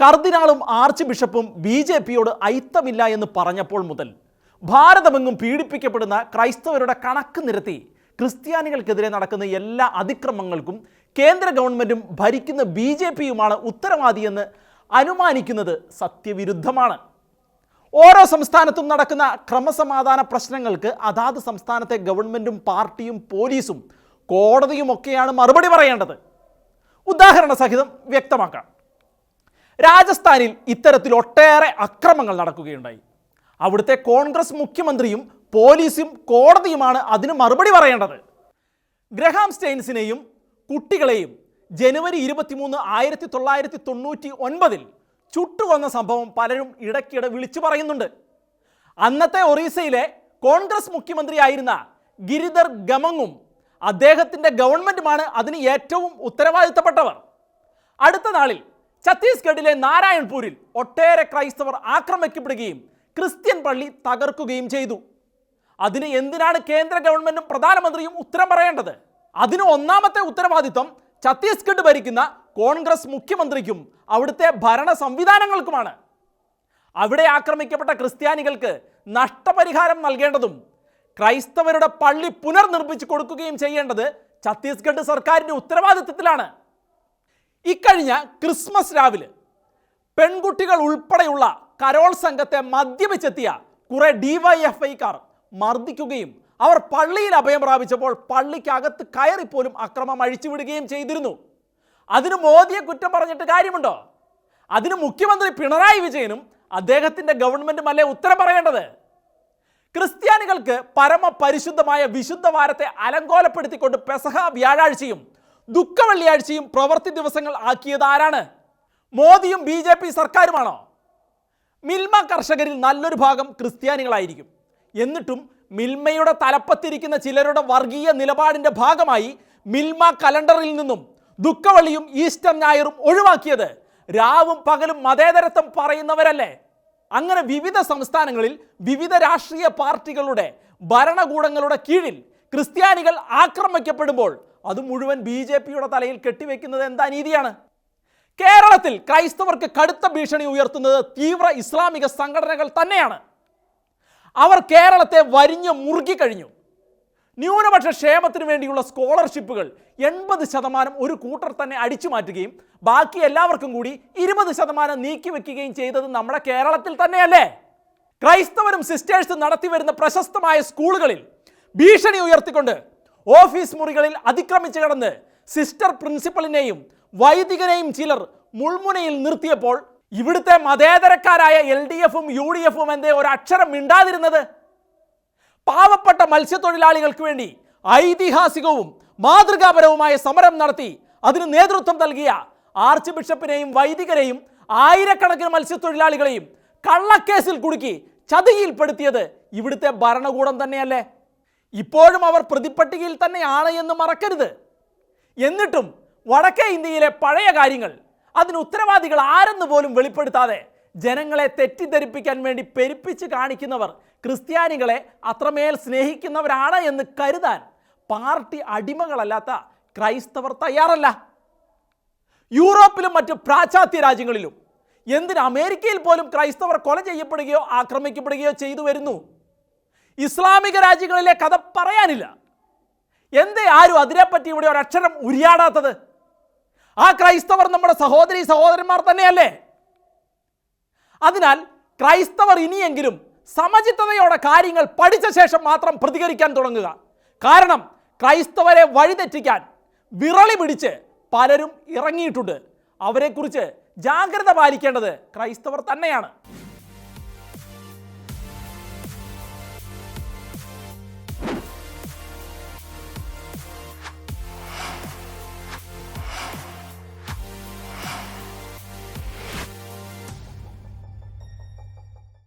കർദിനാളും arch ബിഷപ്പും B J പിയോട് ഐത്തമില്ല എന്ന് പറഞ്ഞപ്പോൾ മുതൽ ഭാരതമെങ്ങും പീഡിപ്പിക്കപ്പെടുന്ന ക്രൈസ്തവരുടെ കണക്ക് നിരത്തി ക്രിസ്ത്യാനികൾക്കെതിരെ നടക്കുന്ന എല്ലാ അതിക്രമങ്ങൾക്കും കേന്ദ്ര ഗവൺമെന്റും ഭരിക്കുന്ന ബി ജെ പിയുമാണ് ഉത്തരവാദിയെന്ന് അനുമാനിക്കുന്നത് സത്യവിരുദ്ധമാണ്. ഓരോ സംസ്ഥാനത്തും നടക്കുന്ന ക്രമസമാധാന പ്രശ്നങ്ങൾക്ക് അതാത് സംസ്ഥാനത്തെ ഗവൺമെന്റും പാർട്ടിയും പോലീസും കോടതിയുമൊക്കെയാണ് മറുപടി പറയേണ്ടത്. ഉദാഹരണ സഹിതം വ്യക്തമാക്കാം. രാജസ്ഥാനിൽ ഇത്തരത്തിൽ ഒട്ടേറെ അക്രമങ്ങൾ നടക്കുകയുണ്ടായി. അവിടുത്തെ കോൺഗ്രസ് മുഖ്യമന്ത്രിയും പോലീസും കോടതിയുമാണ് അതിന് മറുപടി പറയേണ്ടത്. ഗ്രഹാം സ്റ്റെയിൻസിനെയും കുട്ടികളെയും ജനുവരി ഇരുപത്തിമൂന്ന് ആയിരത്തി തൊള്ളായിരത്തി തൊണ്ണൂറ്റി ഒൻപതിൽ ചുട്ടുകൊന്ന സംഭവം പലരും ഇടയ്ക്കിടെ വിളിച്ചു പറയുന്നുണ്ട്. അന്നത്തെ ഒറീസയിലെ കോൺഗ്രസ് മുഖ്യമന്ത്രിയായിരുന്ന ഗിരിധർ ഗമങ്ങും അദ്ദേഹത്തിന്റെ ഗവൺമെന്റുമാണ് അതിന് ഏറ്റവും ഉത്തരവാദിത്തപ്പെട്ടവർ. അടുത്ത നാളിൽ ഛത്തീസ്ഗഡിലെ നാരായൺപൂരിൽ ഒട്ടേറെ ക്രൈസ്തവർ ആക്രമിക്കപ്പെടുകയും ക്രിസ്ത്യൻ പള്ളി തകർക്കുകയും ചെയ്തു. അതിന് എന്തിനാണ് കേന്ദ്ര ഗവൺമെന്റും പ്രധാനമന്ത്രിയും ഉത്തരം പറയേണ്ടത്? അതിന് ഒന്നാമത്തെ ഉത്തരവാദിത്വം ഛത്തീസ്ഗഡ് ഭരിക്കുന്ന കോൺഗ്രസ് മുഖ്യമന്ത്രിക്കും അവിടുത്തെ ഭരണ സംവിധാനങ്ങൾക്കുമാണ്. അവിടെ ആക്രമിക്കപ്പെട്ട ക്രിസ്ത്യാനികൾക്ക് നഷ്ടപരിഹാരം നൽകേണ്ടതും ക്രൈസ്തവരുടെ പള്ളി പുനർനിർമ്മിച്ചു കൊടുക്കുകയും ചെയ്യേണ്ടത് ഛത്തീസ്ഗഡ് സർക്കാരിന്റെ ഉത്തരവാദിത്തത്തിലാണ് ഇക്കഴിഞ്ഞ ക്രിസ്മസ് രാവിലെ പെൺകുട്ടികൾ ഉൾപ്പെടെയുള്ള കരോൾ സംഘത്തെ മദ്യപിച്ചെത്തിയ കുറെ ഡിവൈഎഫ്ഐക്കാർ മർദ്ദിക്കുകയും അവർ പള്ളിയിൽ അഭയം പ്രാപിച്ചപ്പോൾ പള്ളിക്കകത്ത് കയറിപ്പോലും അക്രമം അഴിച്ചുവിടുകയും ചെയ്തിരുന്നു. അതിന് മോദിയെ കുറ്റം പറഞ്ഞിട്ട് കാര്യമുണ്ടോ? അതിന് മുഖ്യമന്ത്രി പിണറായി വിജയനും അദ്ദേഹത്തിന്റെ ഗവൺമെന്റുമല്ലേ ഉത്തരം പറയേണ്ടത്? ക്രിസ്ത്യാനികൾക്ക് പരമപരിശുദ്ധമായ വിശുദ്ധ വാരത്തെ അലങ്കോലപ്പെടുത്തിക്കൊണ്ട് പെസഹ വ്യാഴാഴ്ചയും ദുഃഖ വെള്ളിയാഴ്ചയും പ്രവൃത്തി ദിവസങ്ങൾ ആക്കിയത് ആരാണ്? മോദിയും ബി ജെ പി സർക്കാരുമാണോ? മിൽമ കർഷകരിൽ നല്ലൊരു ഭാഗം ക്രിസ്ത്യാനികളായിരിക്കും. എന്നിട്ടും മിൽമയുടെ തലപ്പത്തിരിക്കുന്ന ചിലരുടെ വർഗീയ നിലപാടിന്റെ ഭാഗമായി മിൽമ കലണ്ടറിൽ നിന്നും ദുഃഖവള്ളിയും ഈസ്റ്റർ ഞായറും ഒഴിവാക്കിയത് രാവും പകലും മതേതരത്വം പറയുന്നവരല്ലേ? അങ്ങനെ വിവിധ സംസ്ഥാനങ്ങളിൽ വിവിധ രാഷ്ട്രീയ പാർട്ടികളുടെ ഭരണകൂടങ്ങളുടെ കീഴിൽ ക്രിസ്ത്യാനികൾ ആക്രമിക്കപ്പെടുമ്പോൾ അത് മുഴുവൻ ബി ജെ പിയുടെ തലയിൽ കെട്ടിവെക്കുന്നത് എന്താ നീതിയാണ്? കേരളത്തിൽ ക്രൈസ്തവർക്ക് കടുത്ത ഭീഷണി ഉയർത്തുന്നത് തീവ്ര ഇസ്ലാമിക സംഘടനകൾ തന്നെയാണ്. അവർ കേരളത്തെ വരിഞ്ഞ് മുറുകിക്കഴിഞ്ഞു ന്യൂനപക്ഷ ക്ഷേമത്തിന് വേണ്ടിയുള്ള സ്കോളർഷിപ്പുകൾ എൺപത് ശതമാനം ഒരു കൂട്ടർ തന്നെ അടിച്ചു മാറ്റുകയും ബാക്കി എല്ലാവർക്കും കൂടി ഇരുപത് ശതമാനം നീക്കി വെക്കുകയും ചെയ്തത് നമ്മുടെ കേരളത്തിൽ തന്നെയല്ലേ? ക്രൈസ്തവരും സിസ്റ്റേഴ്സും നടത്തിവരുന്ന പ്രശസ്തമായ സ്കൂളുകളിൽ ഭീഷണി ഉയർത്തിക്കൊണ്ട് ഓഫീസ് മുറികളിൽ അതിക്രമിച്ചു കടന്ന് സിസ്റ്റർ പ്രിൻസിപ്പളിനെയും വൈദികനെയും ചിലർ മുൾമുനയിൽ നിർത്തിയപ്പോൾ ഇവിടുത്തെ മതേതരക്കാരായ എൽ ഡി എഫും യു ഡി എഫും എന്തേ ഒരക്ഷരം മിണ്ടാതിരുന്നത്? പാവപ്പെട്ട മത്സ്യത്തൊഴിലാളികൾക്ക് വേണ്ടി ഐതിഹാസികവും മാതൃകാപരവുമായ സമരം നടത്തി അതിന് നേതൃത്വം നൽകിയ ആർച്ച് ബിഷപ്പിനെയും വൈദികരെയും ആയിരക്കണക്കിന് മത്സ്യത്തൊഴിലാളികളെയും കള്ളക്കേസിൽ കുടുക്കി ചതിയിൽപ്പെടുത്തിയത് ഇവിടുത്തെ ഭരണകൂടം തന്നെയല്ലേ? ഇപ്പോഴും അവർ പ്രതിപ്പട്ടികയിൽ തന്നെയാണ് എന്ന് മറക്കരുത്. എന്നിട്ടും വടക്കേ ഇന്ത്യയിലെ പഴയ കാര്യങ്ങൾ അതിന് ഉത്തരവാദികൾ ആരെന്ന് പോലും വെളിപ്പെടുത്താതെ ജനങ്ങളെ തെറ്റിദ്ധരിപ്പിക്കാൻ വേണ്ടി പെരുപ്പിച്ച് കാണിക്കുന്നവർ ക്രിസ്ത്യാനികളെ അത്രമേൽ സ്നേഹിക്കുന്നവരാണ് എന്ന് കരുതാൻ പാർട്ടി അടിമകളല്ലാത്ത ക്രൈസ്തവർ തയ്യാറല്ല. യൂറോപ്പിലും മറ്റ് പാശ്ചാത്യ രാജ്യങ്ങളിലും എന്തിന് അമേരിക്കയിൽ പോലും ക്രൈസ്തവർ കൊല ചെയ്യപ്പെടുകയോ ആക്രമിക്കപ്പെടുകയോ ചെയ്തു വരുന്നു? ഇസ്ലാമിക രാജ്യങ്ങളിലെ കഥ പറയാനില്ല. എന്തേ ആരും അതിനെപ്പറ്റി ഇവിടെ ഒരക്ഷരം ഉരിയാടാത്തത്? ആ ക്രൈസ്തവർ നമ്മുടെ സഹോദരി സഹോദരന്മാർ തന്നെയല്ലേ? അതിനാൽ ക്രൈസ്തവർ ഇനിയെങ്കിലും സമചിത്തതയോടെ കാര്യങ്ങൾ പഠിച്ച ശേഷം മാത്രം പ്രതികരിക്കാൻ തുടങ്ങുക. കാരണം ക്രൈസ്തവരെ വഴിതെറ്റിക്കാൻ വിറളി പിടിച്ച് പലരും ഇറങ്ങിയിട്ടുണ്ട്. അവരെക്കുറിച്ച് ജാഗ്രത പാലിക്കേണ്ടത് ക്രൈസ്തവർ തന്നെയാണ്.